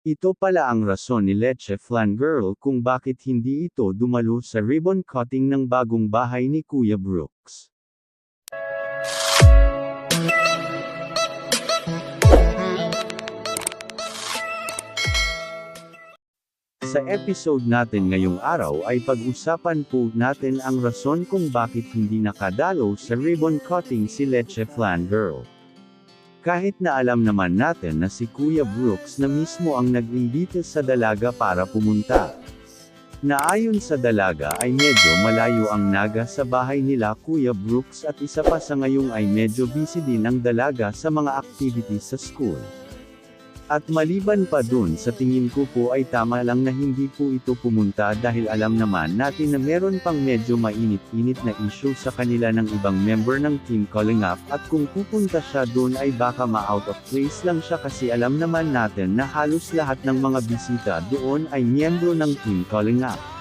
Ito pala ang rason ni Leche Flan Girl kung bakit hindi ito dumalo sa ribbon cutting ng bagong bahay ni Kuya Brooks. Sa episode natin ngayong araw ay pag-usapan po natin ang rason kung bakit hindi nakadalo sa ribbon cutting si Leche Flan Girl. Kahit na alam naman natin na si Kuya Brooks na mismo ang nag-imbita sa dalaga para pumunta. Na ayon sa dalaga ay medyo malayo ang naga sa bahay nila Kuya Brooks at isa pa sa ngayong ay medyo busy din ang dalaga sa mga activities sa school. At maliban pa dun sa tingin ko po ay tama lang na hindi po ito pumunta dahil alam naman natin na meron pang medyo mainit-init na issue sa kanila ng ibang member ng Team Calling Up at kung pupunta siya dun ay baka ma-out of place lang siya kasi alam naman natin na halos lahat ng mga bisita doon ay miyembro ng Team Calling Up.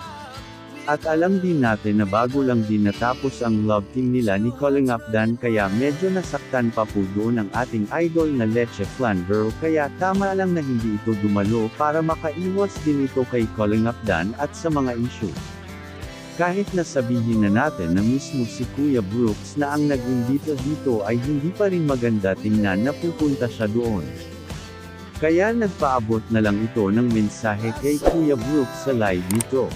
At alam din natin na bago lang din natapos ang love team nila ni Calling Up Dan kaya medyo nasaktan pa po doon ang ating idol na Leche Flan Girl kaya tama lang na hindi ito dumalo para makaiwas din ito kay Calling Up Dan at sa mga issue. Kahit na sabihin na natin na mismo si Kuya Brooks na ang nag-imbita dito ay hindi pa rin maganda tingnan na pupunta siya doon. Kaya nagpaabot na lang ito ng mensahe kay Kuya Brooks sa live nito.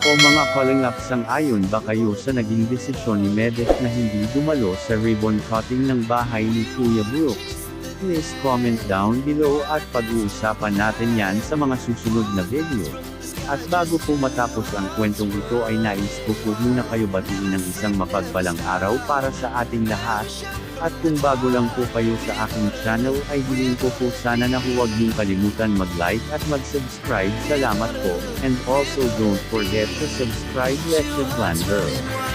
O mga calling up sang ayon ba kayo sa naging desisyon ni Medek na hindi dumalo sa ribbon cutting ng bahay ni Kuya Brooks? Please comment down below at pag-uusapan natin yan sa mga susunod na video. At bago po matapos ang kwentong ito ay nais ko po muna kayo batiin ng isang mapagpalang araw para sa ating lahat. At kung bago lang po kayo sa aking channel ay hiling ko po sana na huwag niyong kalimutan mag-like at mag-subscribe. Salamat po. And also don't forget to subscribe Let's Plan Girl.